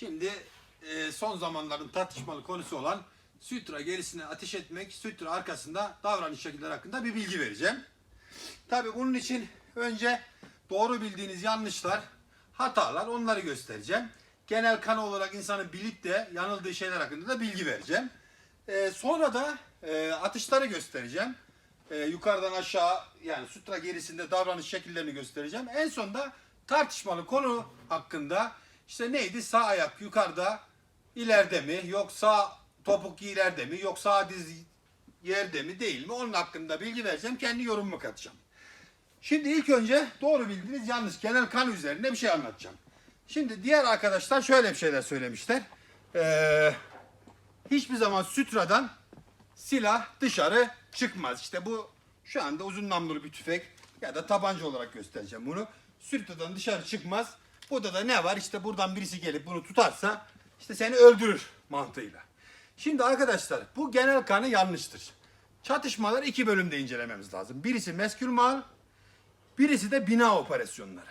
Şimdi e, son zamanların tartışmalı konusu olan sütra gerisine ateş etmek, sütra arkasında davranış şekilleri hakkında bir bilgi vereceğim. Tabii bunun için önce doğru bildiğiniz yanlışlar, hatalar onları göstereceğim. Genel kanı olarak insanın bilip de yanıldığı şeyler hakkında da bilgi vereceğim. E, sonra da e, atışları göstereceğim. E, yukarıdan aşağı yani sutra gerisinde davranış şekillerini göstereceğim. En sonunda tartışmalı konu hakkında işte neydi sağ ayak yukarıda ileride mi yok sağ topuk ileride mi yok sağ diz yerde mi değil mi onun hakkında bilgi vereceğim. Kendi yorumumu katacağım. Şimdi ilk önce doğru bildiğiniz yanlış genel kan üzerine bir şey anlatacağım. Şimdi diğer arkadaşlar şöyle bir şeyler söylemişler. Ee, hiçbir zaman sütradan silah dışarı çıkmaz. İşte bu şu anda uzun namlulu bir tüfek ya da tabanca olarak göstereceğim bunu. Sütradan dışarı çıkmaz. Burada da ne var? İşte buradan birisi gelip bunu tutarsa işte seni öldürür mantığıyla. Şimdi arkadaşlar bu genel kanı yanlıştır. Çatışmalar iki bölümde incelememiz lazım. Birisi meskül mal, birisi de bina operasyonları.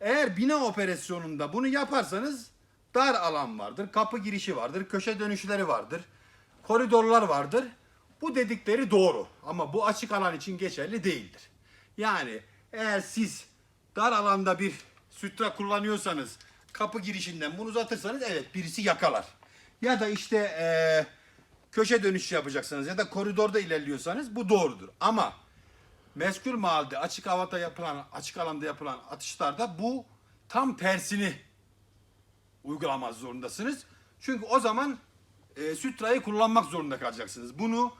Eğer bina operasyonunda bunu yaparsanız dar alan vardır, kapı girişi vardır, köşe dönüşleri vardır, koridorlar vardır. Bu dedikleri doğru ama bu açık alan için geçerli değildir. Yani eğer siz dar alanda bir sütra kullanıyorsanız kapı girişinden bunu uzatırsanız evet birisi yakalar. Ya da işte eee, köşe dönüşü yapacaksınız ya da koridorda ilerliyorsanız bu doğrudur. Ama meskul mahalde açık havada yapılan, açık alanda yapılan atışlarda bu tam tersini uygulamak zorundasınız. Çünkü o zaman e, sütrayı kullanmak zorunda kalacaksınız. Bunu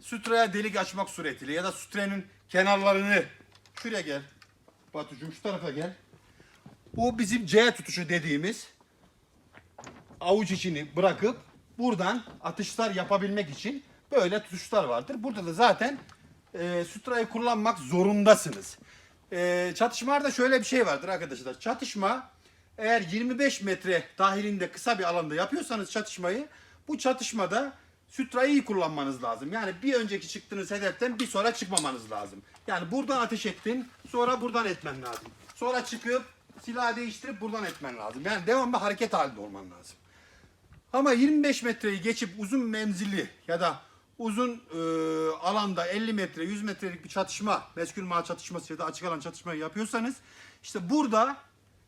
sütraya delik açmak suretiyle ya da sütrenin kenarlarını şuraya gel. Batucuğum şu tarafa gel. Bu bizim C tutuşu dediğimiz avuç içini bırakıp buradan atışlar yapabilmek için böyle tutuşlar vardır. Burada da zaten e, sütrayı kullanmak zorundasınız. E, çatışmalarda şöyle bir şey vardır arkadaşlar. Çatışma eğer 25 metre dahilinde kısa bir alanda yapıyorsanız çatışmayı bu çatışmada sütrayı iyi kullanmanız lazım. Yani bir önceki çıktığınız hedeften bir sonra çıkmamanız lazım. Yani buradan ateş ettin sonra buradan etmen lazım. Sonra çıkıp silahı değiştirip buradan etmen lazım. Yani devamlı hareket halinde olman lazım. Ama 25 metreyi geçip uzun menzilli ya da uzun e, alanda 50 metre 100 metrelik bir çatışma, meskül mal çatışması ya da açık alan çatışmayı yapıyorsanız işte burada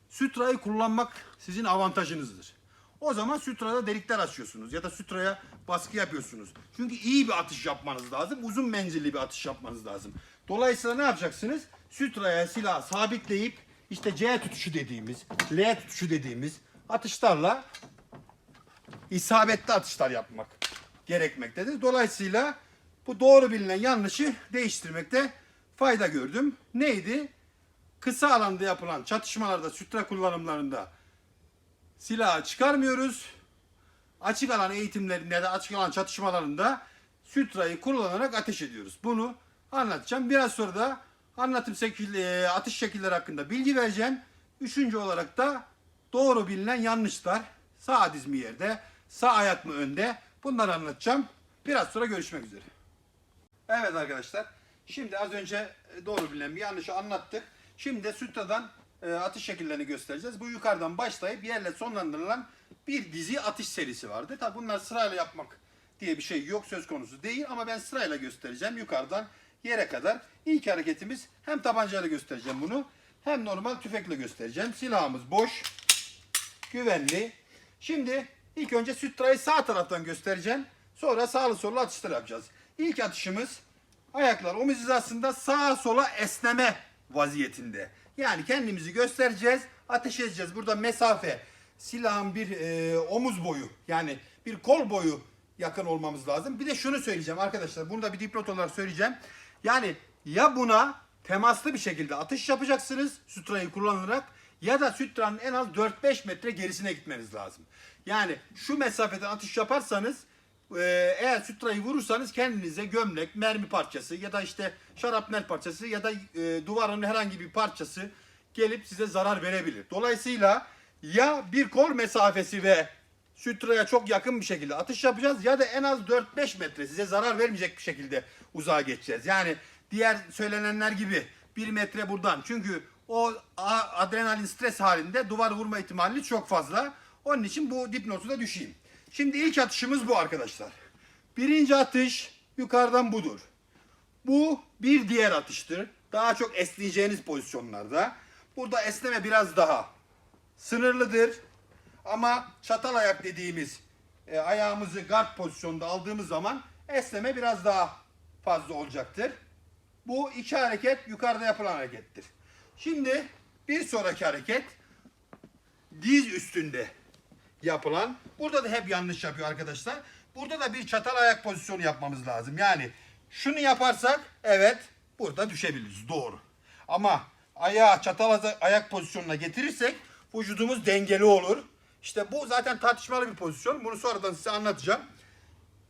sütrayı kullanmak sizin avantajınızdır. O zaman sütrada delikler açıyorsunuz ya da sütraya baskı yapıyorsunuz. Çünkü iyi bir atış yapmanız lazım. Uzun menzilli bir atış yapmanız lazım. Dolayısıyla ne yapacaksınız? Sütraya silah sabitleyip işte C tutuşu dediğimiz, L tutuşu dediğimiz atışlarla isabetli atışlar yapmak gerekmektedir. Dolayısıyla bu doğru bilinen yanlışı değiştirmekte fayda gördüm. Neydi? Kısa alanda yapılan çatışmalarda, sütre kullanımlarında silahı çıkarmıyoruz. Açık alan eğitimlerinde da açık alan çatışmalarında sütrayı kullanarak ateş ediyoruz. Bunu anlatacağım. Biraz sonra da anlatım şekil, e, atış şekilleri hakkında bilgi vereceğim. Üçüncü olarak da doğru bilinen yanlışlar. Sağ diz mi yerde, sağ ayak mı önde? Bunları anlatacağım. Biraz sonra görüşmek üzere. Evet arkadaşlar. Şimdi az önce e, doğru bilinen bir yanlışı anlattık. Şimdi de sütradan e, atış şekillerini göstereceğiz. Bu yukarıdan başlayıp yerle sonlandırılan bir dizi atış serisi vardı. Tabi bunlar sırayla yapmak diye bir şey yok söz konusu değil ama ben sırayla göstereceğim yukarıdan yere kadar. İlk hareketimiz hem tabancayla göstereceğim bunu hem normal tüfekle göstereceğim. Silahımız boş, güvenli. Şimdi ilk önce sütrayı sağ taraftan göstereceğim. Sonra sağlı sollu atışlar yapacağız. İlk atışımız ayaklar omuz hizasında sağa sola esneme vaziyetinde. Yani kendimizi göstereceğiz, ateş edeceğiz. Burada mesafe, silahın bir e, omuz boyu yani bir kol boyu yakın olmamız lazım. Bir de şunu söyleyeceğim arkadaşlar. Bunu da bir dipnot olarak söyleyeceğim. Yani ya buna temaslı bir şekilde atış yapacaksınız sütrayı kullanarak ya da sütranın en az 4-5 metre gerisine gitmeniz lazım. Yani şu mesafeden atış yaparsanız e, eğer sütrayı vurursanız kendinize gömlek, mermi parçası ya da işte şarapnel parçası ya da e, duvarın herhangi bir parçası gelip size zarar verebilir. Dolayısıyla ya bir kol mesafesi ve sütraya çok yakın bir şekilde atış yapacağız ya da en az 4-5 metre size zarar vermeyecek bir şekilde uzağa geçeceğiz. Yani diğer söylenenler gibi 1 metre buradan çünkü o adrenalin stres halinde duvar vurma ihtimali çok fazla. Onun için bu dipnotu da düşeyim. Şimdi ilk atışımız bu arkadaşlar. Birinci atış yukarıdan budur. Bu bir diğer atıştır. Daha çok esneyeceğiniz pozisyonlarda. Burada esneme biraz daha sınırlıdır. Ama çatal ayak dediğimiz e, ayağımızı guard pozisyonda aldığımız zaman esneme biraz daha fazla olacaktır. Bu iki hareket yukarıda yapılan harekettir. Şimdi bir sonraki hareket diz üstünde yapılan. Burada da hep yanlış yapıyor arkadaşlar. Burada da bir çatal ayak pozisyonu yapmamız lazım. Yani şunu yaparsak evet burada düşebiliriz. Doğru. Ama ayağı çatal ayak pozisyonuna getirirsek vücudumuz dengeli olur. İşte bu zaten tartışmalı bir pozisyon. Bunu sonradan size anlatacağım.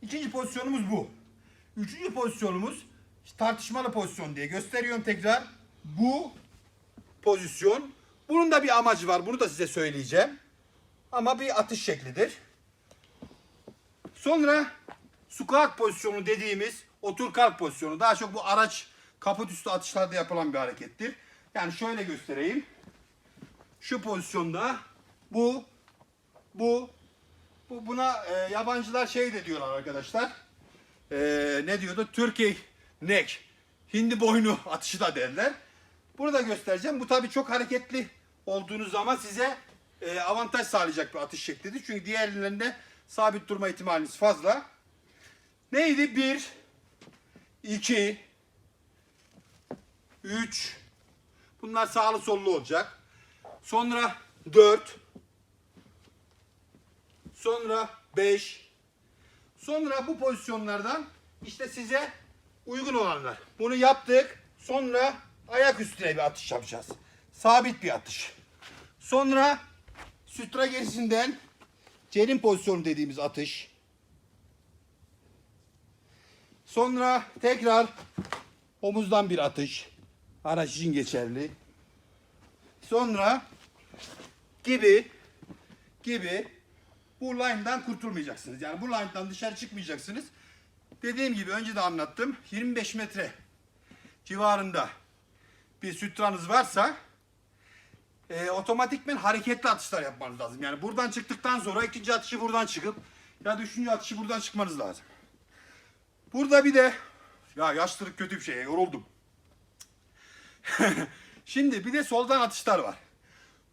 İkinci pozisyonumuz bu. Üçüncü pozisyonumuz tartışmalı pozisyon diye gösteriyorum tekrar. Bu pozisyon. Bunun da bir amacı var. Bunu da size söyleyeceğim. Ama bir atış şeklidir. Sonra squat pozisyonu dediğimiz otur kalk pozisyonu. Daha çok bu araç kaput üstü atışlarda yapılan bir harekettir. Yani şöyle göstereyim. Şu pozisyonda bu bu bu buna e, yabancılar şey de diyorlar arkadaşlar. E, ne diyordu? Turkey neck. Hindi boynu atışı da derler. Bunu da göstereceğim. Bu tabii çok hareketli olduğunuz zaman size e, avantaj sağlayacak bir atış şeklidir. Çünkü diğerlerinde sabit durma ihtimaliniz fazla. Neydi? 1 2 3 Bunlar sağlı sollu olacak. Sonra 4 Sonra 5 Sonra bu pozisyonlardan işte size uygun olanlar. Bunu yaptık. Sonra ayak üstüne bir atış yapacağız. Sabit bir atış. Sonra sütra gerisinden cerin pozisyonu dediğimiz atış. Sonra tekrar omuzdan bir atış. Araç için geçerli. Sonra gibi gibi bu line'dan kurtulmayacaksınız. Yani bu line'dan dışarı çıkmayacaksınız. Dediğim gibi önce de anlattım. 25 metre civarında bir sütranız varsa e, otomatikmen hareketli atışlar yapmanız lazım. Yani buradan çıktıktan sonra ikinci atışı buradan çıkıp ya da üçüncü atışı buradan çıkmanız lazım. Burada bir de ya yaşlılık kötü bir şey yoruldum. Şimdi bir de soldan atışlar var.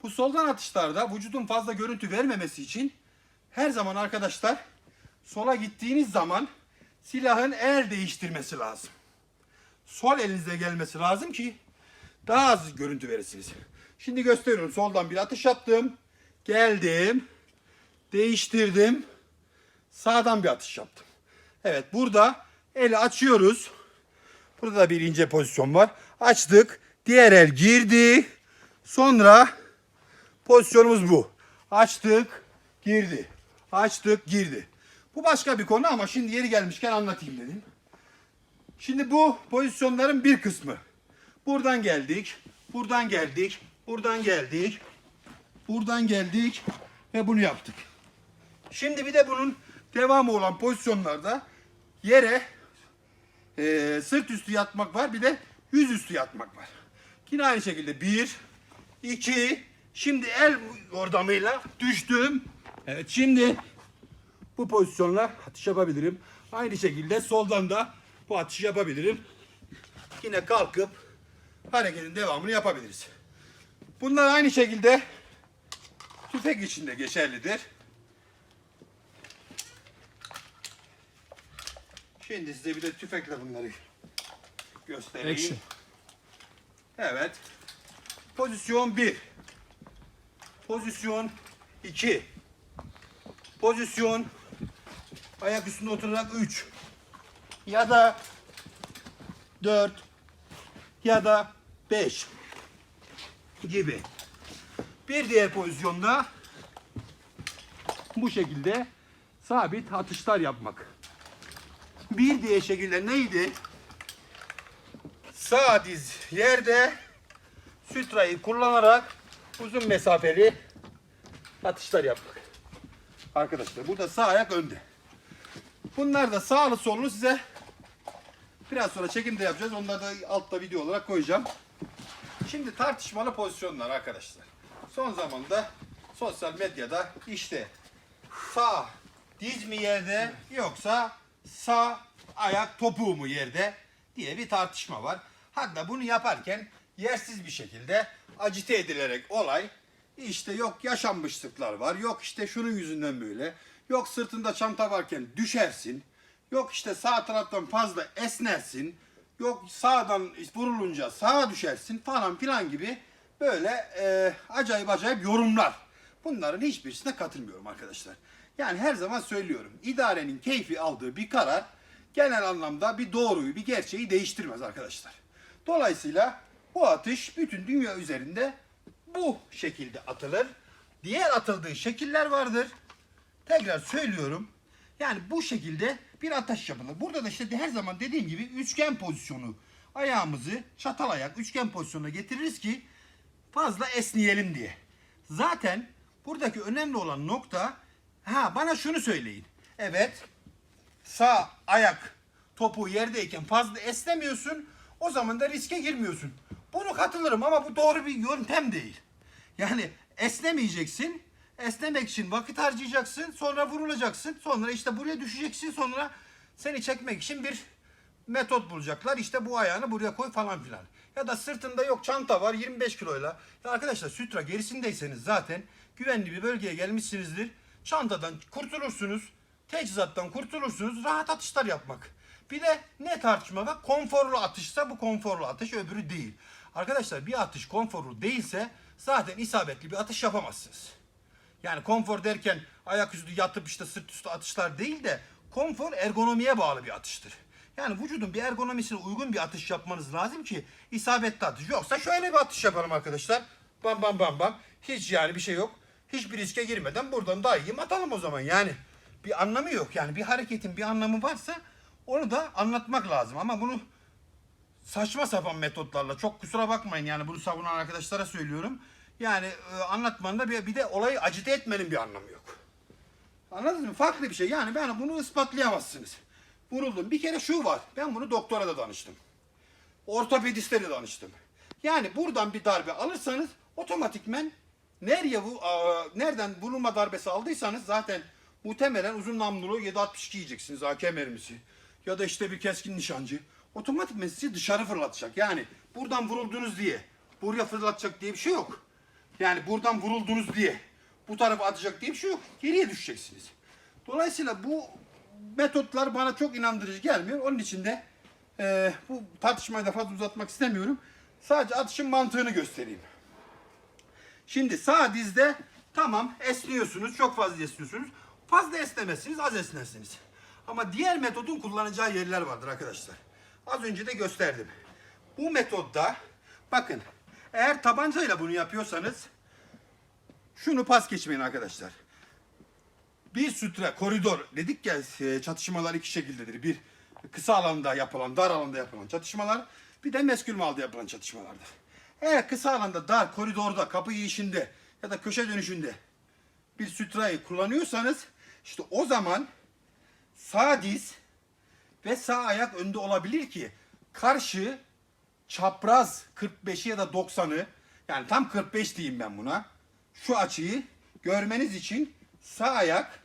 Bu soldan atışlarda vücudun fazla görüntü vermemesi için her zaman arkadaşlar sola gittiğiniz zaman silahın el değiştirmesi lazım. Sol elinize gelmesi lazım ki daha az görüntü verirsiniz. Şimdi gösteriyorum. Soldan bir atış yaptım. Geldim. Değiştirdim. Sağdan bir atış yaptım. Evet burada eli açıyoruz. Burada da bir ince pozisyon var. Açtık. Diğer el girdi. Sonra pozisyonumuz bu. Açtık. Girdi. Açtık. Girdi. Bu başka bir konu ama şimdi yeri gelmişken anlatayım dedim. Şimdi bu pozisyonların bir kısmı. Buradan geldik. Buradan geldik. Buradan geldik. Buradan geldik. Ve bunu yaptık. Şimdi bir de bunun devamı olan pozisyonlarda yere e, sırt üstü yatmak var. Bir de yüz üstü yatmak var. Yine aynı şekilde bir, iki, şimdi el yordamıyla düştüm. Evet şimdi bu pozisyonla atış yapabilirim. Aynı şekilde soldan da bu atışı yapabilirim. Yine kalkıp hareketin devamını yapabiliriz. Bunlar aynı şekilde tüfek için de geçerlidir. Şimdi size bir de tüfekle bunları göstereyim. Action. Evet. Pozisyon 1. Pozisyon 2. Pozisyon ayak üstünde oturarak 3. Ya da 4 ya da 5 gibi. Bir diğer pozisyonda bu şekilde sabit atışlar yapmak. Bir diğer şekilde neydi? Sağ diz yerde sütrayı kullanarak uzun mesafeli atışlar yapmak. Arkadaşlar burada sağ ayak önde. Bunlar da sağlı sollu size biraz sonra çekimde yapacağız. Onları da altta video olarak koyacağım. Şimdi tartışmalı pozisyonlar arkadaşlar. Son zamanda sosyal medyada işte sağ diz mi yerde yoksa sağ ayak topuğu mu yerde diye bir tartışma var. Hatta bunu yaparken yersiz bir şekilde acite edilerek olay işte yok yaşanmışlıklar var. Yok işte şunun yüzünden böyle. Yok sırtında çanta varken düşersin. Yok işte sağ taraftan fazla esnersin. Yok sağdan vurulunca sağa düşersin falan filan gibi böyle e, acayip acayip yorumlar. Bunların hiçbirisine katılmıyorum arkadaşlar. Yani her zaman söylüyorum. idarenin keyfi aldığı bir karar genel anlamda bir doğruyu, bir gerçeği değiştirmez arkadaşlar. Dolayısıyla bu atış bütün dünya üzerinde bu şekilde atılır. Diğer atıldığı şekiller vardır. Tekrar söylüyorum. Yani bu şekilde bir atış yapılır. Burada da işte her zaman dediğim gibi üçgen pozisyonu ayağımızı çatal ayak üçgen pozisyonuna getiririz ki fazla esneyelim diye. Zaten buradaki önemli olan nokta ha bana şunu söyleyin. Evet sağ ayak topu yerdeyken fazla esnemiyorsun. O zaman da riske girmiyorsun. Bunu katılırım ama bu doğru bir yöntem değil. Yani esnemeyeceksin. Esnemek için vakit harcayacaksın. Sonra vurulacaksın. Sonra işte buraya düşeceksin. Sonra seni çekmek için bir metot bulacaklar. İşte bu ayağını buraya koy falan filan. Ya da sırtında yok çanta var 25 kiloyla. Ya arkadaşlar sütra gerisindeyseniz zaten güvenli bir bölgeye gelmişsinizdir. Çantadan kurtulursunuz. Teçhizattan kurtulursunuz. Rahat atışlar yapmak. Bir de ne tartışma var? Konforlu atışsa bu konforlu atış öbürü değil. Arkadaşlar bir atış konforlu değilse zaten isabetli bir atış yapamazsınız. Yani konfor derken ayaküstü yatıp işte sırt üstü atışlar değil de konfor ergonomiye bağlı bir atıştır. Yani vücudun bir ergonomisine uygun bir atış yapmanız lazım ki isabetli atış. Yoksa şöyle bir atış yapalım arkadaşlar. Bam bam bam bam. Hiç yani bir şey yok. Hiçbir riske girmeden buradan daha iyi atalım o zaman. Yani bir anlamı yok. Yani bir hareketin bir anlamı varsa onu da anlatmak lazım. Ama bunu saçma sapan metotlarla çok kusura bakmayın yani bunu savunan arkadaşlara söylüyorum. Yani e, anlatmanın da bir, bir de olayı acite etmenin bir anlamı yok. Anladınız mı? Farklı bir şey. Yani ben bunu ispatlayamazsınız. Vuruldum. Bir kere şu var. Ben bunu doktora da danıştım. Ortopediste de danıştım. Yani buradan bir darbe alırsanız otomatikmen nereye bu nereden vurulma darbesi aldıysanız zaten muhtemelen uzun namlulu 762 yiyeceksiniz AK mermisi. Ya da işte bir keskin nişancı. Otomatikmen sizi dışarı fırlatacak. Yani buradan vuruldunuz diye buraya fırlatacak diye bir şey yok. Yani buradan vuruldunuz diye bu tarafa atacak diye bir şey yok. Geriye düşeceksiniz. Dolayısıyla bu metotlar bana çok inandırıcı gelmiyor. Onun için de e, bu tartışmayı da fazla uzatmak istemiyorum. Sadece atışın mantığını göstereyim. Şimdi sağ dizde tamam esniyorsunuz, çok fazla esniyorsunuz. Fazla esnemezsiniz, az esnersiniz. Ama diğer metodun kullanacağı yerler vardır arkadaşlar. Az önce de gösterdim. Bu metodda bakın eğer tabancayla bunu yapıyorsanız şunu pas geçmeyin arkadaşlar. Bir sütre, koridor dedik ya e, çatışmalar iki şekildedir. Bir kısa alanda yapılan, dar alanda yapılan çatışmalar. Bir de meskül malda yapılan çatışmalardır. Eğer kısa alanda, dar, koridorda, kapı işinde ya da köşe dönüşünde bir sütrayı kullanıyorsanız işte o zaman sağ diz ve sağ ayak önde olabilir ki karşı çapraz 45'i ya da 90'ı yani tam 45 diyeyim ben buna. Şu açıyı görmeniz için sağ ayak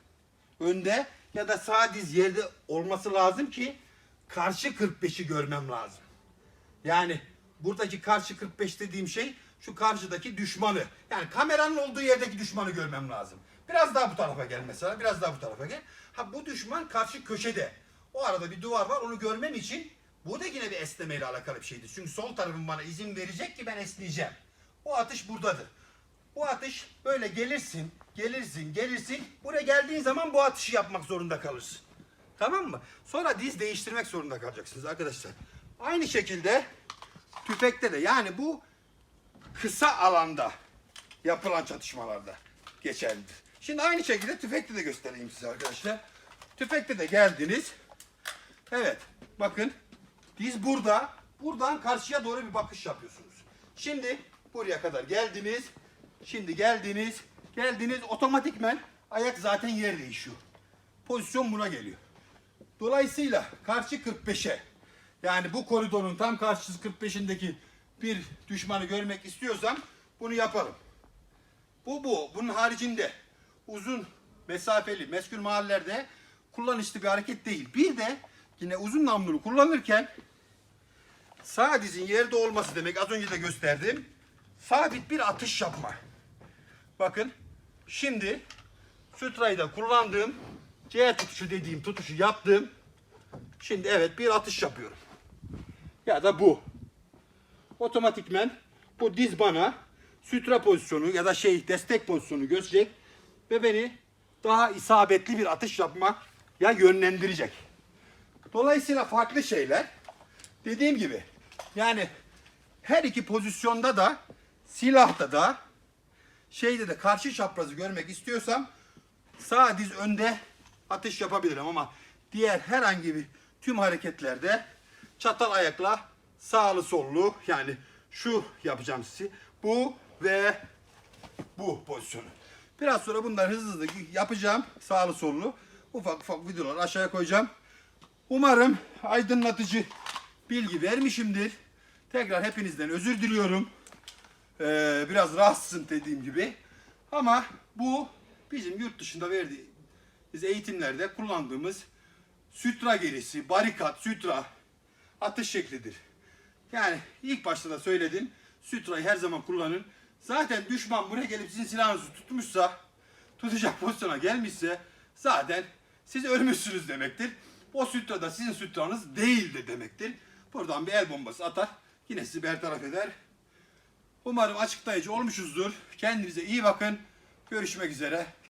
önde ya da sağ diz yerde olması lazım ki karşı 45'i görmem lazım. Yani buradaki karşı 45 dediğim şey şu karşıdaki düşmanı. Yani kameranın olduğu yerdeki düşmanı görmem lazım. Biraz daha bu tarafa gel mesela. Biraz daha bu tarafa gel. Ha bu düşman karşı köşede. O arada bir duvar var. Onu görmem için bu da yine bir esnemeyle alakalı bir şeydir. Çünkü sol tarafım bana izin verecek ki ben esneyeceğim. O atış buradadır. Bu atış böyle gelirsin, gelirsin, gelirsin. Buraya geldiğin zaman bu atışı yapmak zorunda kalırsın. Tamam mı? Sonra diz değiştirmek zorunda kalacaksınız arkadaşlar. Aynı şekilde tüfekte de yani bu kısa alanda yapılan çatışmalarda geçerlidir. Şimdi aynı şekilde tüfekte de göstereyim size arkadaşlar. Tüfekte de geldiniz. Evet bakın diz burada. Buradan karşıya doğru bir bakış yapıyorsunuz. Şimdi buraya kadar geldiniz. Şimdi geldiniz. Geldiniz otomatikmen ayak zaten yer değişiyor. Pozisyon buna geliyor. Dolayısıyla karşı 45'e yani bu koridorun tam karşısı 45'indeki bir düşmanı görmek istiyorsam bunu yaparım. Bu bu. Bunun haricinde uzun mesafeli meskul mahallelerde kullanışlı bir hareket değil. Bir de yine uzun namlulu kullanırken sağ dizin yerde olması demek az önce de gösterdim. Sabit bir atış yapma. Bakın şimdi sütrayı da kullandığım C tutuşu dediğim tutuşu yaptım. Şimdi evet bir atış yapıyorum. Ya da bu. Otomatikmen bu diz bana sütra pozisyonu ya da şey destek pozisyonu gösterecek ve beni daha isabetli bir atış yapma ya yönlendirecek. Dolayısıyla farklı şeyler. Dediğim gibi yani her iki pozisyonda da silahta da şeyde de karşı çaprazı görmek istiyorsam sağ diz önde atış yapabilirim ama diğer herhangi bir tüm hareketlerde çatal ayakla sağlı sollu yani şu yapacağım sizi bu ve bu pozisyonu. Biraz sonra bunları hızlı hızlı yapacağım sağlı sollu ufak ufak videolar aşağıya koyacağım. Umarım aydınlatıcı bilgi vermişimdir. Tekrar hepinizden özür diliyorum. Ee, biraz rahatsızım dediğim gibi. Ama bu bizim yurt dışında verdiğimiz eğitimlerde kullandığımız sütra gerisi, barikat, sütra atış şeklidir. Yani ilk başta da söyledim. Sütrayı her zaman kullanın. Zaten düşman buraya gelip sizin silahınızı tutmuşsa, tutacak pozisyona gelmişse zaten siz ölmüşsünüz demektir. O sütra da sizin sütranız değildir demektir. Buradan bir el bombası atar. Yine sizi bertaraf eder. Umarım açıklayıcı olmuşuzdur. Kendinize iyi bakın. Görüşmek üzere.